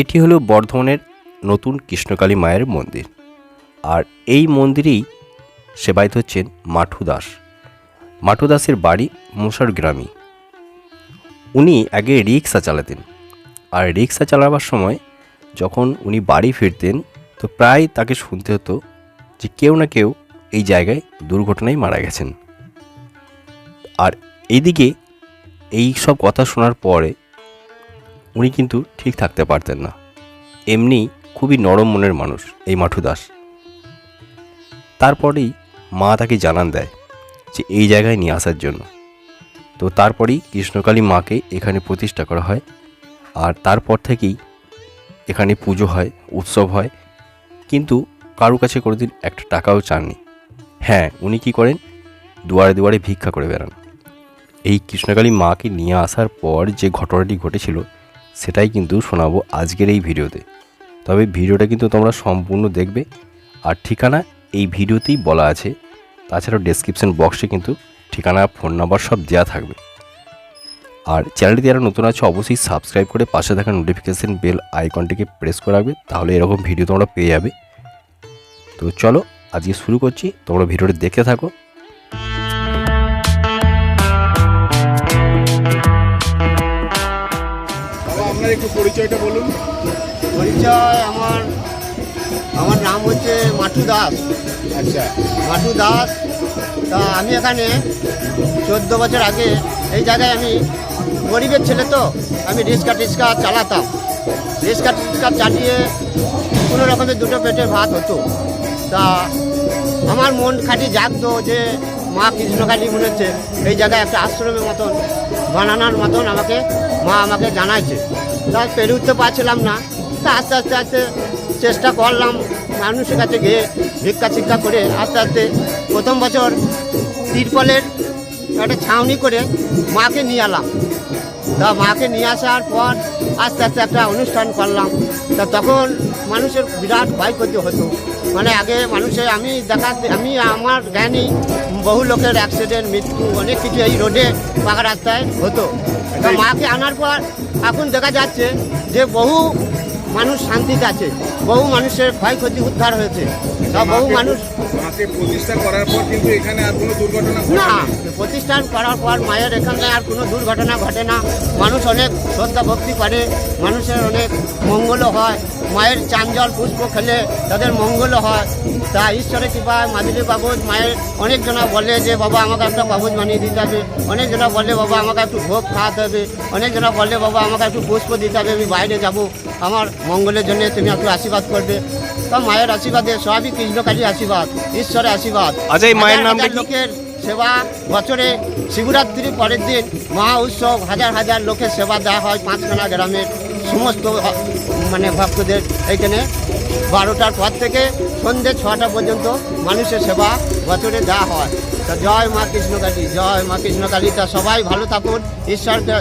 এটি হলো বর্ধমানের নতুন কৃষ্ণকালী মায়ের মন্দির। আর এই মন্দিরেই সেবায়িত হচ্ছেন মাঠু দাস। মাঠু দাসের বাড়ি মুসার গ্রামে। উনি আগে রিক্সা চালাতেন। আর রিক্সা চালাবার সময় যখন উনি বাড়ি ফিরতেন, তো প্রায় তাকে শুনতে হতো যে কেউ না কেউ এই জায়গায় দুর্ঘটনায় মারা গেছেন। আর এইদিকে এই সব কথা শোনার পরে উনি কিন্তু ঠিক থাকতে পারতেন না। এমনি খুবই নরম মনের মানুষ এই মাঠু দাস। তারপরেই মা তাকে জানান দেয় যে এই জায়গায় নিয়ে আসার জন্য। তো তারপরেই কৃষ্ণকালী মাকে এখানে প্রতিষ্ঠা করা হয় আর তারপর থেকেই এখানে পুজো হয়, উৎসব হয়। কিন্তু কারও কাছে কোনোদিন একটা টাকাও চাননি। হ্যাঁ উনি কি করেন? দুয়ারে দুয়ারে ভিক্ষা করে বেড়ান। এই কৃষ্ণকালী মাকে নিয়ে আসার পর যে ঘটনাটি ঘটেছিল সেটাই কিন্তু শোনাবো আজকের এই ভিডিওতে। তবে ভিডিওটা কিন্তু তোমরা সম্পূর্ণ দেখবে। আর ঠিকানা এই ভিডিওতেই বলা আছে। তাছাড়াও ডেসক্রিপশন বক্সে কিন্তু ঠিকানা ফোন নাম্বার সব দেওয়া থাকবে। আর চ্যানেলটি যারা নতুন আছে, অবশ্যই সাবস্ক্রাইব করে পাশে থাকা নোটিফিকেশান বেল আইকনটিকে প্রেস করে রাখবে। তাহলে এরকম ভিডিও তোমরা পেয়ে যাবে। তো চলো আজকে শুরু করছি। তোমরা ভিডিওটি দেখতে থাকো। আপনার একটু পরিচয়টা বলুন। পরিচয় আমার আমার নাম হচ্ছে মাটু দাস। আচ্ছা। মাটু দাস তা আমি এখানে চোদ্দ বছর আগে এই জায়গায় আমি গরিবের ছেলে তো আমি রিক্সা টিক্সা চালাতাম। রিক্সা টিক্সা চালিয়ে কোনো রকমের দুটো পেটের ভাত হতো। তা আমার মন খাটি জাগতো যে মা কৃষ্ণকালী মনে হচ্ছে এই জায়গায় একটা আশ্রমের মতন বানানোর মতন আমাকে মা আমাকে জানাইছে। তা পেরে উঠতে পারছিলাম না। তা আস্তে আস্তে আস্তে চেষ্টা করলাম মানুষের কাছে গিয়ে ভিক্ষা শিক্ষা করে আস্তে আস্তে প্রথম বছর তিরপলের একটা ছাউনি করে মাকে নিয়ে এলাম। তা মাকে নিয়ে আসার পর আস্তে আস্তে একটা অনুষ্ঠান করলাম। তা তখন মানুষের বিরাট ক্ষয়ক্ষতি হতো। মানে আগে মানুষের আমি দেখা আমি আমার জ্ঞানী বহু লোকের অ্যাক্সিডেন্ট মৃত্যু অনেক কিছু এই রোডে পাকা রাস্তায় হতো। তা মাকে আনার পর এখন দেখা যাচ্ছে যে বহু মানুষ শান্তিতে আছে বহু মানুষের ক্ষয়ক্ষতি উদ্ধার হয়েছে। বহু মানুষ মাকে প্রতিষ্ঠা করার পর কিন্তু এখানে আর কোনো দুর্ঘটনা না, প্রতিষ্ঠান করার পর মায়ের এখানে আর কোনো দুর্ঘটনা ঘটে না। মানুষ অনেক শ্রদ্ধা ভক্তি করে, মানুষের অনেক মঙ্গলও হয়। মায়ের চাঞ্জল পুষ্প খেলে তাদের মঙ্গলও হয়। তা ঈশ্বরের কৃপায় মাদুলি বাবুজ মায়ের অনেকজনা বলে যে, বাবা, আমাকে একটা বাবুজ বানিয়ে দিতে হবে। অনেকজনা বলে, বাবা, আমাকে একটু ভোগ খাওয়াতে হবে। অনেকজনা বলে, বাবা, আমাকে একটু পুষ্প দিতে হবে, আমি বাইরে যাব। আমার মঙ্গলের জন্য তুমি একটু আশীর্বাদ করবে। তা মায়ের আশীর্বাদে সবই কৃষ্ণকালীর আশীর্বাদ ঈশ্বরের আশীর্বাদ। আচ্ছা, এই মায়ের কি? লোকের সেবা বছরে শিবরাত্রির পরের দিন মহা উৎসব হাজার হাজার লোকের সেবা দেওয়া হয় পাঁচখানা গ্রামের সমস্ত মানে ভক্তদের। এইখানে বারোটার পর থেকে সন্ধ্যে ছটা পর্যন্ত মানুষের সেবা বছরে দেওয়া হয়। তা জয় মা কৃষ্ণকালী জয় মা কৃষ্ণকালী। তা সবাই ভালো থাকুন ঈশ্বরকে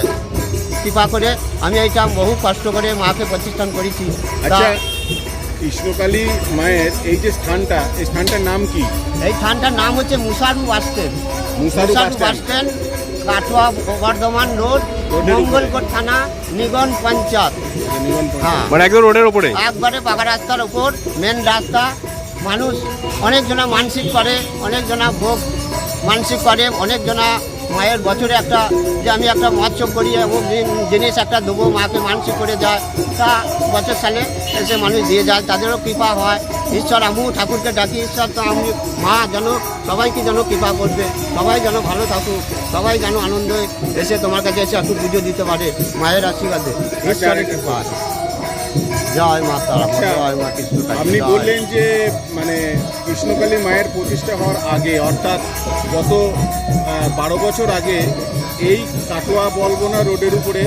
কৃপা করে আমি এইটা বহু কষ্ট করে মাকে প্রতিষ্ঠান করেছি। আচ্ছা কৃষ্ণকালী মায়ের এই যে স্থানটা এই স্থানটার নাম কি? এই স্থানটার নাম হচ্ছে Musaru bus stand. Musaru bus stand. Katwa Bardhaman road Mangalkot থানা নিগন পঞ্চায়েত। হ্যাঁ। মানে একদম রোডের ওপরে একবারে পাকা রাস্তার উপর মেন রাস্তা। মানুষ অনেকজনা মানসিক করে অনেকজনা ভোগ মানসিক করে অনেকজনা মায়ের বছরে একটা যে আমি একটা মৎস্য করি এবং জিনিস একটা দেবো, মাকে মানসিক করে যায়, তা বছর সালে এসে মানুষ দিয়ে যায়, তাদেরও কৃপা হয়। ঈশ্বর, আমিও ঠাকুরকে ডাকি, ঈশ্বর, তো আমি, মা যেন, সবাইকে যেন কৃপা করবে, সবাই যেন ভালো থাকুক, সবাই যেন আনন্দে এসে তোমার কাছে এসে একটু পুজো দিতে পারে, মায়ের আশীর্বাদে, ঈশ্বরের কৃপা জয় মা তারা আচ্ছা, জয় মা কৃষ্ণ আপনি বললেন যে মানে কৃষ্ণকালী মায়ের প্রতিষ্ঠা হওয়ার আগে অর্থাৎ গত বারো বছর আগে এই কাটোয়া বলবনা রোডের উপরে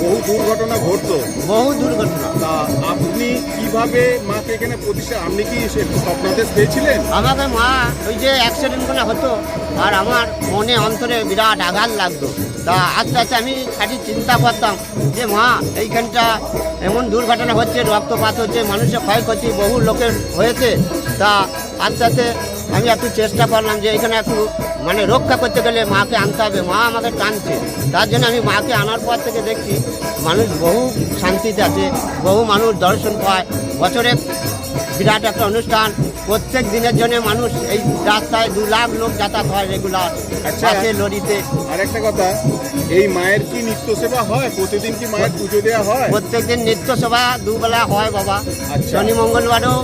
বহু দুর্ঘটনা ঘটতো। বহু দুর্ঘটনা। তা আপনি কীভাবে মাকে এখানে প্রতিষ্ঠা আপনি কি স্বপ্নাদেশ পেয়েছিলেন? আমাকে মা ওই যে অ্যাক্সিডেন্টগুলো হতো আর আমার মনে অন্তরে বিরাট আঘাত লাগতো। তা আস্তে আস্তে আমি খাটি চিন্তা করতাম যে মা এইখানটা এমন দুর্ঘটনা হচ্ছে রক্তপাত হচ্ছে, মানুষের ক্ষয়ক্ষতি বহু লোকের হয়েছে। তা আস্তে আস্তে আমি একটু চেষ্টা করলাম যে এখানে একটু মানে রক্ষা করতে গেলে মাকে আনতে হবে। মা আমাকে টানছে। তার জন্য আমি মাকে আনার পর থেকে দেখছি মানুষ বহু শান্তিতে আছে, বহু মানুষ দর্শন পায়। বছরে বিরাট একটা অনুষ্ঠান প্রত্যেক দিনের জন্য মানুষ এই রাস্তায় দু লাখ লোক যাতায়াত হয় রেগুলার আচ্ছা। বাসে লরিতে আর একটা কথা এই মায়ের কি নিত্য সেবা হয় প্রতিদিন কি মায়ের পুজো দেওয়া হয় প্রত্যেকদিন নিত্য সেবা দুবেলা হয় বাবা আচ্ছা। শনি মঙ্গলবারও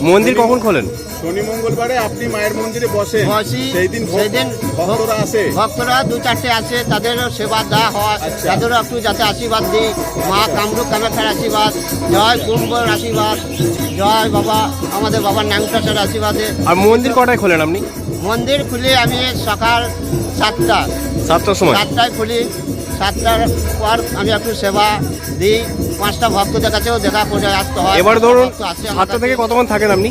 মন্দির কখন খোলেন? শনি মঙ্গলবারে আপনি মায়ের মন্দিরে বসে বসি। সেই দিন সেই দিন ভক্তরা আসে। ভক্তরা দু চারটে আসে তাদেরও সেবা দেওয়া হয়। আচ্ছা। তাদেরও একটু যাতে আশীর্বাদ দিই। মা কামরূপ কামাখ্যার আশীর্বাদ জয় কুম্ভর আশীর্বাদ জয় বাবা আমাদের বাবার ন্যাংটাসের আশীর্বাদে। আর মন্দির কটায় খোলেন আপনি? মন্দির খুলে আমি সকাল সাতটা। সাতটার সময়। সাতটায় খুলি। সাতটার পর আমি একটু সেবা দিই। পাঁচটা ভক্তদের কাছেও দেখা করে আসতে হয়। এবার ধরুন সাতটা থেকে কতক্ষণ থাকেন আপনি?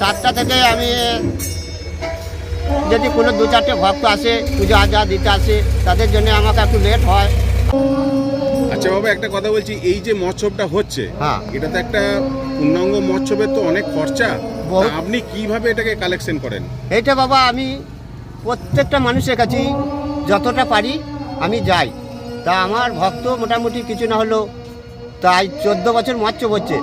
সাতটা থেকে আমি যদি কোনো দু চারটে ভক্ত আসে পুজো আজা দিতে আসে তাদের জন্য আমাকে একটু লেট হয়। আচ্ছা বাবা একটা কথা বলছি এই যে মৎসবটা হচ্ছে হ্যাঁ। এটা তো একটা পূর্ণাঙ্গ মৎসবের তো অনেক খরচা। আপনি কীভাবে এটাকে কালেকশন করেন? এইটা বাবা আমি প্রত্যেকটা মানুষের কাছেই যতটা পারি আমি যাই। তা আমার ভক্ত মোটামুটি কিছু না হলেও তাই চোদ্দ বছর মৎসব হচ্ছে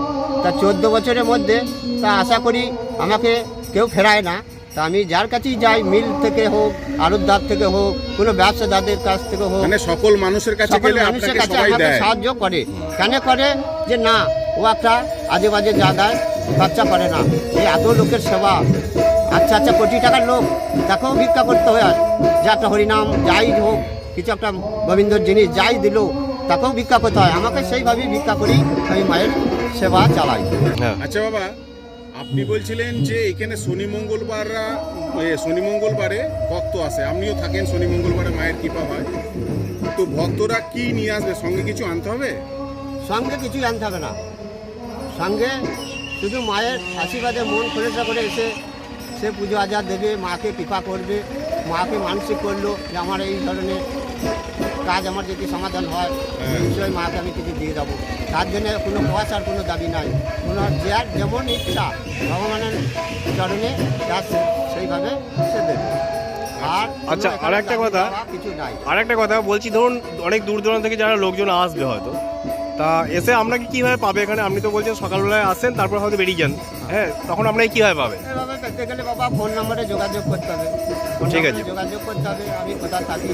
তা চোদ্দ বছরের মধ্যে তা আশা করি আমাকে কেউ ফেরায় না। তা আমি যার কাছেই যাই মিল থেকে হোক আলুরদার থেকে হোক কোনো ব্যবসাদারদের কাছ থেকে হোক মানে সকল মানুষের কাছে সকল গেলে মানুষের আপনাকে কাছে সবাই আমাকে দেয়। সাহায্য করে। কেন করে? যে না ও একটা আজে বাজে জায়গায় খরচা করে না। এই এত লোকের সেবা। আচ্ছা আচ্ছা কোটি টাকার লোক তাকেও ভিক্ষা করতে হয়। আর যে একটা হরিনাম যাই হোক কিছু একটা গোবিন্দর জিনিস যাই দিল তাকেও ভিক্ষা করতে হয়। আমাকে সেইভাবেই ভিক্ষা করি আমি মায়ের সেবা চালাই। হ্যাঁ। আচ্ছা বাবা আপনি বলছিলেন যে এখানে শনি মঙ্গলবাররা শনি মঙ্গলবারে ভক্ত আসে। আপনিও থাকেন শনি মঙ্গলবারে মায়ের কৃপা হয়। তো ভক্তরা কি নিয়ে আসবে? সঙ্গে কিছু আনতে হবে? সঙ্গে কিছুই আনতে হবে না। সঙ্গে শুধু মায়ের আশীর্বাদে মন খোলসা করে এসে সে পুজো আজা দেবে মাকে কৃপা করবে মাকে মানসিক করল যে আমার এই ধরনের কাজ আমার যদি সমাধান হয় হ্যাঁ। নিশ্চয়ই মাকে আমি কিছু দিয়ে দেবো তার জন্য কোনো পয়সার কোনো দাবি নাই কোনো যার যেমন ইচ্ছা ভগবানের চরণে যাচ্ছে সেইভাবে সে দেবে আর আচ্ছা, আর একটা কথা। কিছু নাই আর একটা কথা বলছি ধরুন অনেক দূর দূরান্ত থেকে যারা লোকজন আসবে হয়তো তা এসে আপনাকে কীভাবে পাবে এখানে? আপনি তো বলছেন সকালবেলায় আসেন তারপর হয়তো বেরিয়ে যান। হ্যাঁ তখন আপনাকে কীভাবে পাবে? এভাবে পেতে গেলে বাবা ফোন নম্বরে যোগাযোগ করতে হবে। ঠিক আছে। যোগাযোগ করতে হবে আমি কোথায় থাকি?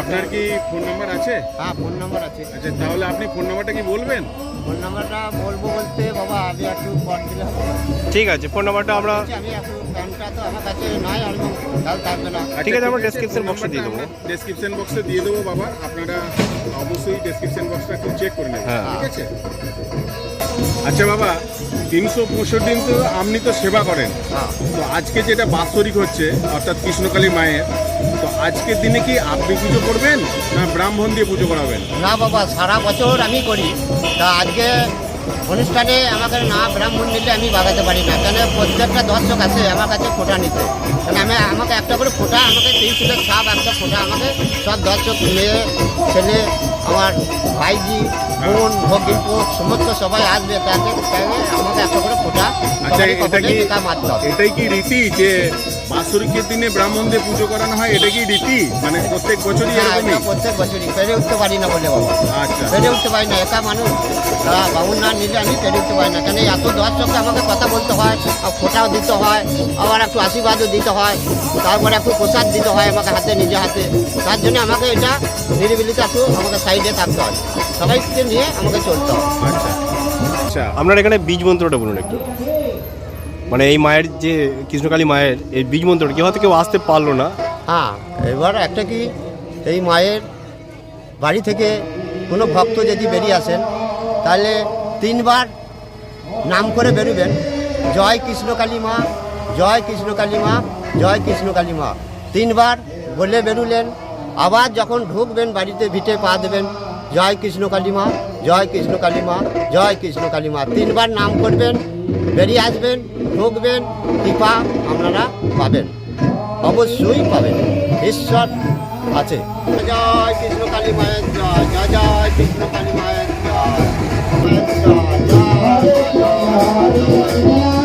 আপনার কি ফোন নাম্বার আছে? হ্যাঁ ফোন নাম্বার আছে। আচ্ছা তাহলে আপনি ফোন নাম্বারটা কি বলবেন? ফোন নাম্বারটা বলব বলতে বাবা আমি একটু পর দিলে ঠিক আছে ফোন নাম্বারটা আমরা আমি একটু প্যানটা তো আমার কাছে নাই আমি তাহলে থাকবে না। ঠিক আছে, আমরা box এ দিয়ে দেবো। ডেসক্রিপশন বক্সে দিয়ে দেবো বাবা। আপনারা অবশ্যই ডেসক্রিপশন বক্সটা একটু চেক করে নেবেন হ্যাঁ। ঠিক আছে? আচ্ছা বাবা তিনশো পঁয়ষট্টি দিন তো আপনি তো সেবা করেন। হ্যাঁ। তো আজকে যেটা বাৎসরিক হচ্ছে অর্থাৎ কৃষ্ণকালী মায়ের তো আজকের দিনে কি আপনি পুজো করবেন না ব্রাহ্মণ দিয়ে পুজো করাবেন? না বাবা সারা বছর আমি করি। তা আজকে অনুষ্ঠানে আমাকে না ব্রাহ্মণ নিলে আমি বাগাতে পারি না। কেন প্রত্যেকটা দর্শক আছে আমার কাছে ফোটা নিতে। কেন আমি আমাকে একটা করে ফোটা আমাকে তিনশিলের ছাপ একটা ফোটা আমাকে সব দর্শক মেয়ে ছেলে আমার ভাইজি বোন ভগিনপো সমস্ত সবাই আসবে তাকে আমাকে একটা করে ফোটা আচ্ছা এটাই কি রীতি যে বাৎসরিকের দিনে ব্রাহ্মণ দিয়ে পুজো করানো হয়? এটা কি রীতি? মানে প্রত্যেক বছরই এরকমই? প্রত্যেক বছরই। পেরে উঠতে পারি না বলে বাবা। আচ্ছা। পেরে উঠতে পারি না। একা মানুষ বাবুর না নিলে আমি পেরে উঠতে পারি না। কেন এত দর্শককে আমাকে কথা বলতে হয় আর ফোটাও দিতে হয় আবার একটু আশীর্বাদও দিতে হয় তারপরে একটু প্রসাদ দিতে হয় আমাকে হাতে নিজে হাতে। তার জন্য আমাকে এটা নিরিবিলিতে একটু আমাকে সাইডে থাকতে হয়। সবাইকে নিয়ে আমাকে চলতে হয়। আচ্ছা। আচ্ছা আপনার এখানে বীজ মন্ত্রটা বলুন একটু। মানে এই মায়ের যে কৃষ্ণকালী মায়ের এই বীজ মন্ত্রটা কেউ হয়তো কেউ আসতে পারল না? হ্যাঁ এবার একটা কি এই মায়ের বাড়ি থেকে কোনো ভক্ত যদি বেরিয়ে আসেন তাহলে তিনবার নাম করে বেরোবেন। জয় কৃষ্ণ কালী মা, জয় কৃষ্ণ কালী মা, জয় কৃষ্ণ কালী মা। তিনবার বলে বেরুলেন। আবার যখন ঢুকবেন বাড়িতে, ভিটে পা দেবেন, জয় কৃষ্ণ কালী মা, জয় কৃষ্ণ কালী মা, জয় কৃষ্ণ কালী মা। তিনবার নাম করবেন, বেরিয়ে আসবেন, ঢুকবেন, কৃপা আপনারা পাবেন। অবশ্যই পাবেন। ঈশ্বর আছে। জয় কৃষ্ণ কালী মায়ের জয় জয় জয় কৃষ্ণ কালী মায়ের জয়। মায়ের জয়, জয়, জয়, জয়।